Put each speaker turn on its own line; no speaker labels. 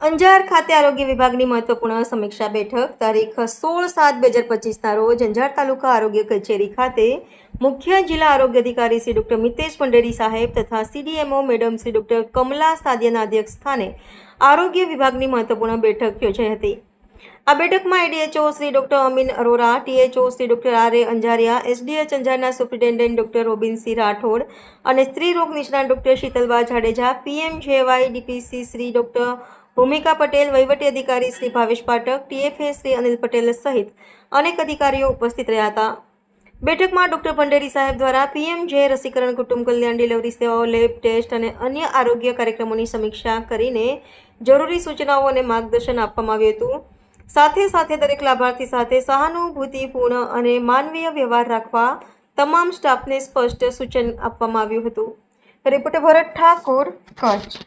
અંજાર ખાતે આરોગ્ય વિભાગની મહત્વપૂર્ણ સમીક્ષા બેઠક તારીખ સોળ સાત બે હજાર પચીસના રોજ અંજાર તાલુકા આરોગ્ય કચેરી ખાતે મુખ્ય જિલ્લા આરોગ્ય અધિકારી શ્રી ડોક્ટર મિતેશ પંડેરી સાહેબ તથા CDMO madam Shri doctor Kamla સાદિયાના અધ્યક્ષ સ્થાને આરોગ્ય વિભાગની મહત્વપૂર્ણ બેઠક યોજાઈ હતી. આ બેઠકમાં ADHO Shri doctor Amin Arora THO Shri doctor R A Anjaria SDH અંજારના સુપ્રિન્ટેન્ડન્ટ ડોક્ટર રોબિનસિંહ રાઠોડ અને સ્ત્રી રોગ નિષ્ણાત doctor Shitalba Jadeja, PM JAY DPC Shri doctor Bhumika Patel, વહીવટી અધિકારી શ્રી ભાવેશ પાઠક, ટીએફએ શ્રી અનિલ પટેલ સહિત અનેક અધિકારીઓ ઉપસ્થિત રહ્યા હતા. બેઠકમાં ડોક્ટર ભંડેરી સાહેબ દ્વારા પીએમ જે રસીકરણ કુટુંબ કલ્યાણ ડિલિવરી સેવાઓ, લેબ ટેસ્ટ અને અન્ય આરોગ્ય કાર્યક્રમોની સમીક્ષા કરીને જરૂરી સૂચનાઓ અને માર્ગદર્શન આપવામાં આવ્યું હતું. સાથે સાથે દરેક લાભાર્થી સાથે સહાનુભૂતિપૂર્ણ અને માનવીય વ્યવહાર રાખવા તમામ સ્ટાફને સ્પષ્ટ સૂચન આપવામાં આવ્યું હતું. રિપોર્ટર ભરત ઠાકોર, કચ્છ.